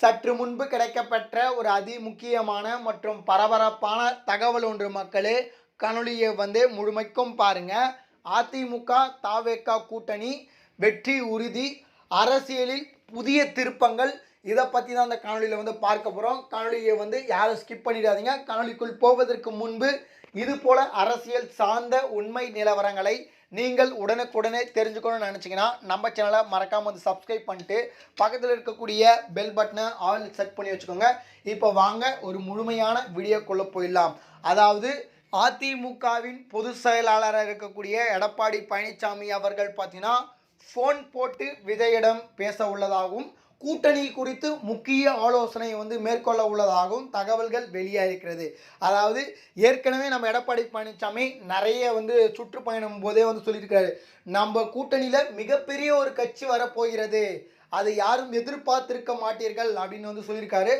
சற்று முன்பு கிடைக்கப்பெற்ற ஒரு அதி முக்கியமான மற்றும் பரபரப்பான தகவல் ஒன்று மக்களே. கணொலியை வந்து முழுமைக்கும் பாருங்க. அதிமுக தாவேக்கா கூட்டணி வெற்றி உறுதி அரசியலில் புதிய திருப்பங்கள். இதை பற்றி தான் அந்த காணொலியில் வந்து பார்க்க போகிறோம் காணொலியை வந்து யாரும் ஸ்கிப் பண்ணிடாதீங்க. காணொலிக்குள் போவதற்கு முன்பு இது போல அரசியல் சார்ந்த உண்மை நிலவரங்களை நீங்கள் உடனுக்குடனே தெரிஞ்சுக்கணும்னு நினச்சிங்கன்னா நம்ம சேனலை மறக்காமல் வந்து சப்ஸ்கிரைப் பண்ணிட்டு பக்கத்தில் இருக்கக்கூடிய பெல் பட்டனை ஆல் செட் பண்ணி வச்சுக்கோங்க. இப்போ வாங்க ஒரு முழுமையான வீடியோக்குள்ளே போயிடலாம். அதாவது அதிமுகவின் பொதுச் செயலாளராக இருக்கக்கூடிய எடப்பாடி பழனிசாமி அவர்கள் பார்த்தீங்கன்னா ஃபோன் போட்டு விஜயிடம் பேச உள்ளதாகவும் கூட்டணி குறித்து முக்கிய ஆலோசனை வந்து மேற்கொள்ள உள்ளதாகவும் தகவல்கள் வெளியாகிருக்கிறது அதாவது ஏற்கனவே நம்ம எடப்பாடி பழனிசாமி நிறைய வந்து சுற்றுப்பயணம் போதே வந்து சொல்லியிருக்காரு நம்ம கூட்டணியில் மிகப்பெரிய ஒரு கட்சி வரப்போகிறது. அதை யாரும் எதிர்பார்த்திருக்க மாட்டீர்கள் அப்படின்னு வந்து சொல்லியிருக்காரு.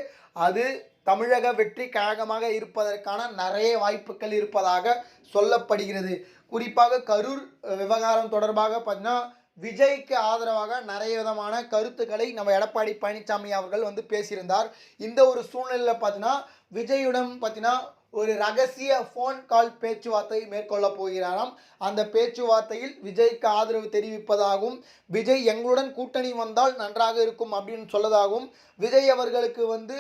அது தமிழக வெற்றி கழகமாக இருப்பதற்கான நிறைய வாய்ப்புகள் இருப்பதாக சொல்லப்படுகிறது. குறிப்பாக கரூர் விவகாரம் தொடர்பாக பார்த்தீங்கன்னா விஜய்க்கு ஆதரவாக நிறைய விதமான கருத்துக்களை நம்ம எடப்பாடி பழனிசாமி அவர்கள் வந்து பேசியிருந்தார். இந்த ஒரு சூழ்நிலையில் பார்த்தீங்கன்னா விஜயுடன் பார்த்தீங்கன்னா ஒரு ரகசிய ஃபோன் கால் பேச்சுவார்த்தை மேற்கொள்ள போகிறாராம். அந்த பேச்சுவார்த்தையில் விஜய்க்கு ஆதரவு தெரிவிப்பதாகவும் விஜய் எங்களுடன் கூட்டணி வந்தால் நன்றாக இருக்கும் அப்படின்னு சொல்லதாகவும் விஜய் அவர்களுக்கு வந்து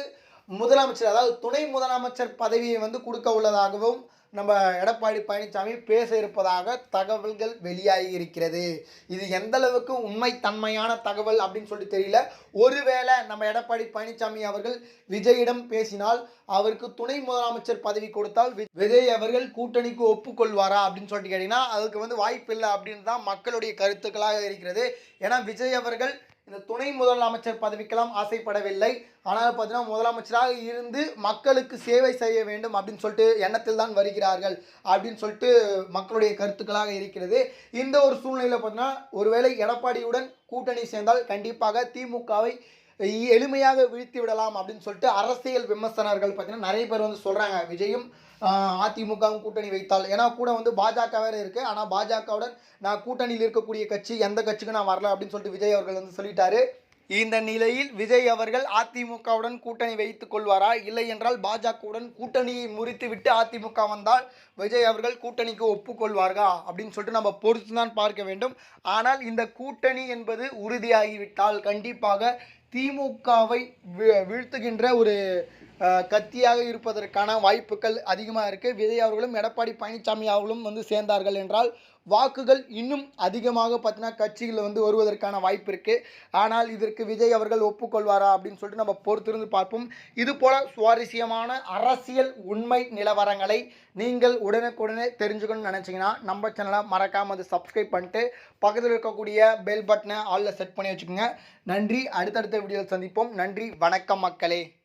முதலமைச்சர் அதாவது துணை முதலமைச்சர் பதவியை வந்து கொடுக்க உள்ளதாகவும் நம்ம எடப்பாடி பழனிசாமி பேச இருப்பதாக தகவல்கள் வெளியாகி இருக்கிறது. இது எந்த அளவுக்கு உண்மைத்தன்மையான தகவல் அப்படின்னு சொல்லி தெரியல. ஒருவேளை நம்ம எடப்பாடி பழனிசாமி அவர்கள் விஜயிடம் பேசினால் அவருக்கு துணை முதலமைச்சர் பதவி கொடுத்தால் வி- விஜய் அவர்கள் கூட்டணிக்கு ஒப்புக்கொள்வாரா அப்படின்னு சொல்லிட்டு கேட்டீங்கன்னா அதுக்கு வந்து வாய்ப்பு இல்லை அப்படின்னு தான் மக்களுடைய கருத்துக்களாக இருக்கிறது. ஏன்னா விஜய் அவர்கள் இந்த துணை முதலமைச்சர் பதவிக்கெல்லாம் ஆசைப்படவில்லை. ஆனால் பார்த்தீங்கன்னா முதலமைச்சராக இருந்து மக்களுக்கு சேவை செய்ய வேண்டும் அப்படின்னு சொல்லிட்டு எண்ணத்தில் தான் வருகிறார்கள் அப்படின்னு சொல்லிட்டு மக்களுடைய கருத்துக்களாக இருக்கிறது. இந்த ஒரு சூழ்நிலையில் பார்த்தீங்கன்னா ஒருவேளை எடப்பாடியுடன் கூட்டணி சேர்ந்தால் கண்டிப்பாக திமுகவை எளிமையாக வீழ்த்தி விடலாம் அப்படின்னு சொல்லிட்டு அரசியல் விமர்சனர்கள் பார்த்தீங்கன்னா நிறைய பேர் வந்து சொல்கிறாங்க விஜயும் அதிமுகவும் கூட்டணி வைத்தால். ஏன்னா கூட வந்து பாஜக வேறு இருக்குது ஆனால் பாஜகவுடன் நான் கூட்டணியில் இருக்கக்கூடிய கட்சி எந்த கட்சிக்கும் நான் வரல அப்படின்னு சொல்லிட்டு விஜய் அவர்கள் வந்து சொல்லிட்டாரு. இந்த நிலையில் விஜய் அவர்கள் அதிமுகவுடன் கூட்டணி வைத்துக் கொள்வாரா? இல்லை என்றால் பாஜகவுடன் கூட்டணியை முறித்து விட்டு அதிமுக வந்தால் விஜய் அவர்கள் கூட்டணிக்கு ஒப்புக்கொள்வார்களா? அப்படின்னு சொல்லிட்டு நம்ம பொறுத்து தான் பார்க்க வேண்டும். ஆனால் இந்த கூட்டணி என்பது உறுதியாகிவிட்டால் கண்டிப்பாக திமுகவை வீழ்த்துகின்ற ஒரு கத்தியாக இருப்பதற்கான வாய்ப்புகள் அதிகமாக இருக்குது விஜய் அவர்களும் எடப்பாடி பழனிசாமி அவர்களும் வந்து சேர்ந்தார்கள் என்றால் வாக்குகள் இன்னும் அதிகமாக பார்த்தீங்கன்னா கட்சிகளில் வந்து வருவதற்கான வாய்ப்பு இருக்குது ஆனால் இதற்கு விஜய் அவர்கள் ஒப்புக்கொள்வாரா அப்படின்னு சொல்லிட்டு நம்ம பொறுத்திருந்து பார்ப்போம். இது போல சுவாரஸ்யமான அரசியல் உண்மை நிலவரங்களை நீங்கள் உடனுக்குடனே தெரிஞ்சுக்கணும்னு நினச்சிங்கன்னா நம்ம சேனலை மறக்காமல் அதை சப்ஸ்கிரைப் பண்ணிட்டு பக்கத்தில் இருக்கக்கூடிய பெல் பட்டனை ஆளில் செட் பண்ணி வச்சுக்கோங்க. நன்றி. அடுத்தடுத்த வீடியோவில் சந்திப்போம். நன்றி. வணக்கம் மக்களே.